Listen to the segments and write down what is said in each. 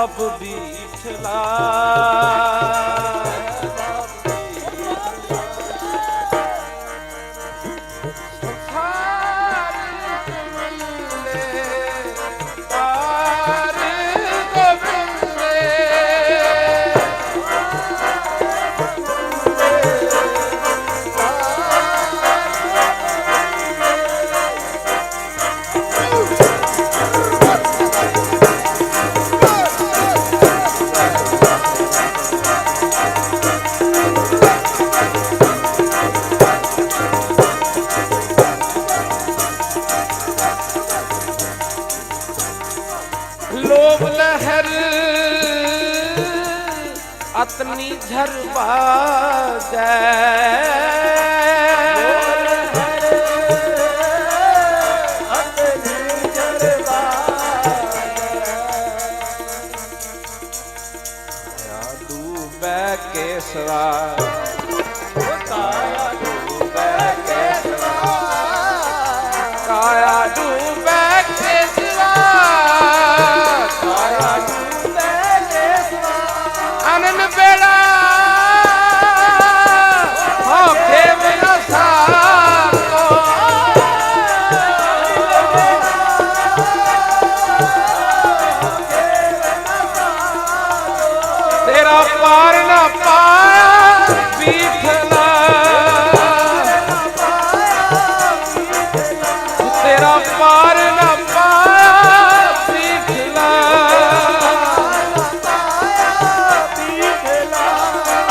ਲੈ ਬਾਪ ਬੀਠਲਾ ਲਹਿਰ ਅਤਨੀ ਝਰਵਾ ਡੂਬੈ ਕੇਸਵਾ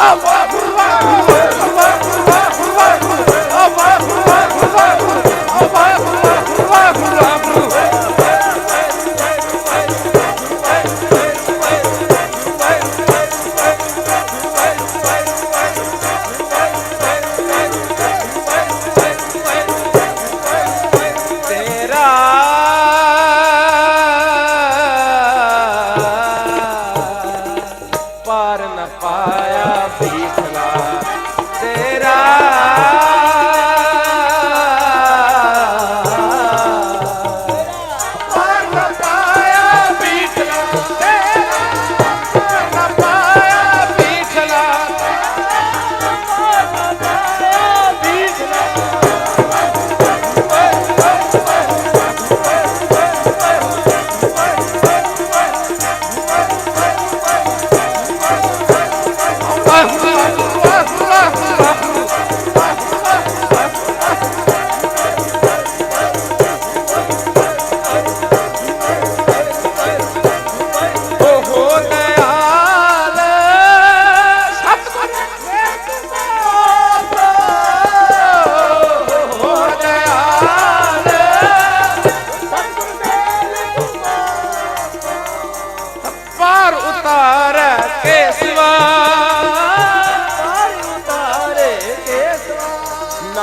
up, up, up.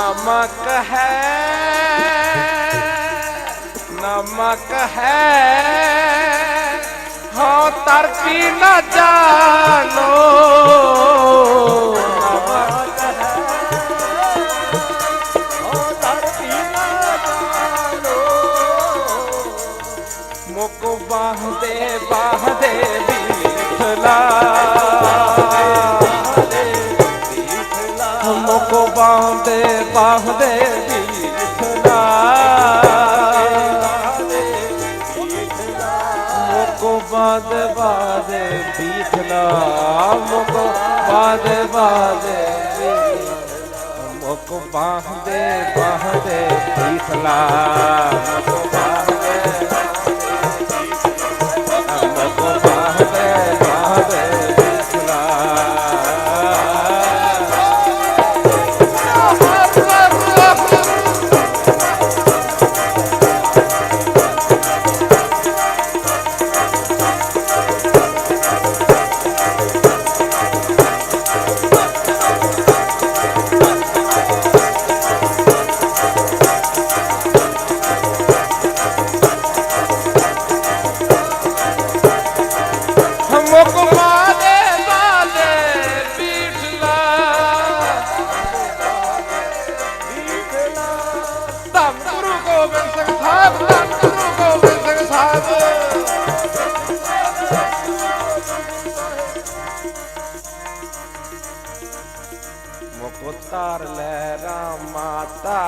ਨਮਕ ਹੈ ਨਮਕ ਹੈ ਹਾਂ ਤਰਪੀ ਨਾ ਜਾਣੋ ਨਮਕ ਹੈ ਹਾਂ ਤਰਪੀ ਨਾ ਜਾਣੋ ਮੁਕ ਬਾਹਦੇ ਬਾਹਦੇ ਬੀਠਲਾ ਮੁਕ ਬਾਹਦੇ ਬਾਹਦੇ ਬੀਠਲਾ ਮੁਕ ਬਾਹਦੇ ਬਾਹਦੇ ਬੀਠਲਾ ਮੁਕ ਬਾਹਦੇ ਬਾਹਦੇ ਮੁਕ ਬਾਹਦੇ ਬਾਹਦੇ ਬੀਠਲਾ ਮੁਕ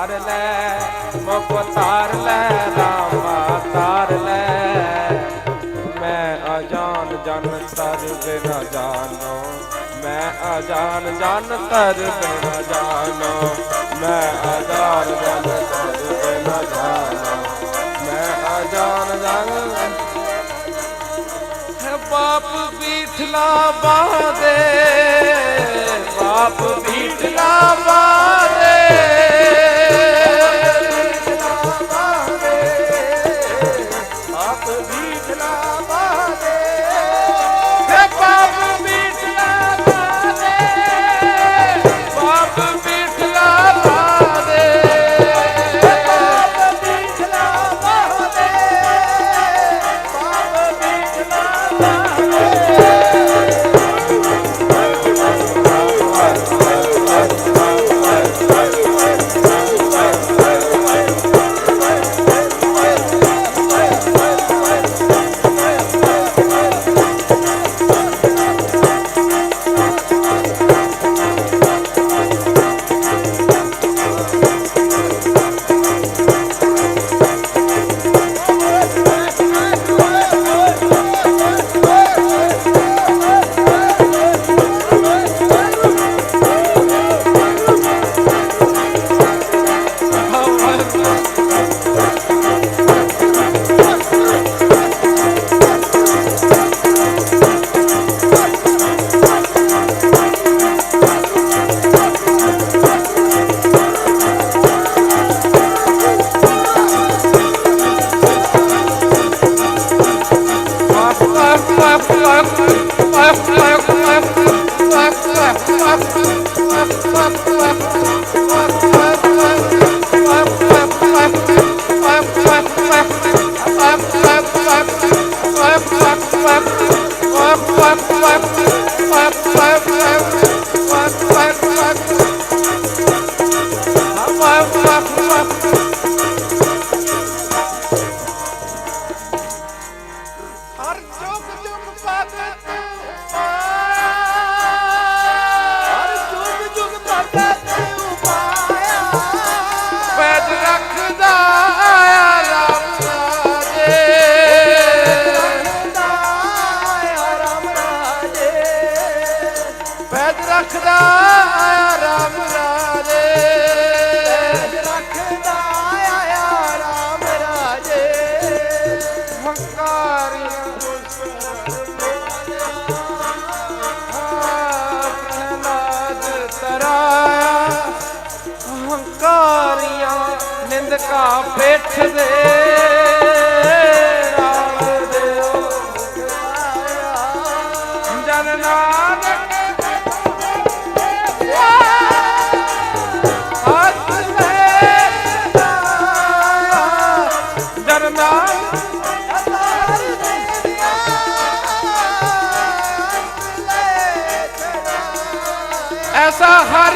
ਤਾਰ ਲੈ, ਮੁਖ ਤਾਰ ਲੈ, ਰਾਮਾ ਤਾਰ ਲੈ। ਮੈਂ ਅਜਾਨ ਜਨ ਤਰ ਬਿਨ ਜਾਣੋ, ਮੈਂ ਅਜਾਨ ਜਨ ਤਰ ਬਿਨ ਜਾਣੋ, ਮੈਂ ਅਜਾਨ ਜਨ ਤਰ ਬਿਨ ਜਾਣੋ, ਮੈਂ ਅਜਾਨ ਜਨ ਹੈ ਬਾਪ ਬੀਠਲਾ ਬਾਦੇ, ਬਾਪ ਬੀਠਲਾ ਬਾਦੇ। ਹਰ ਰੱਖਦਾ ਰਾਮ ਰਾਜੇ। ਰੱਖਦਾ ਆਇਆ ਰਾਮ ਰਾਜੇ। ਹੰਕਾਰੀਆਂ ਹੰਕਾਰੀਆਂ ਨਿੰਦਕਾ ਪੇਠ ਦੇ। Sahara.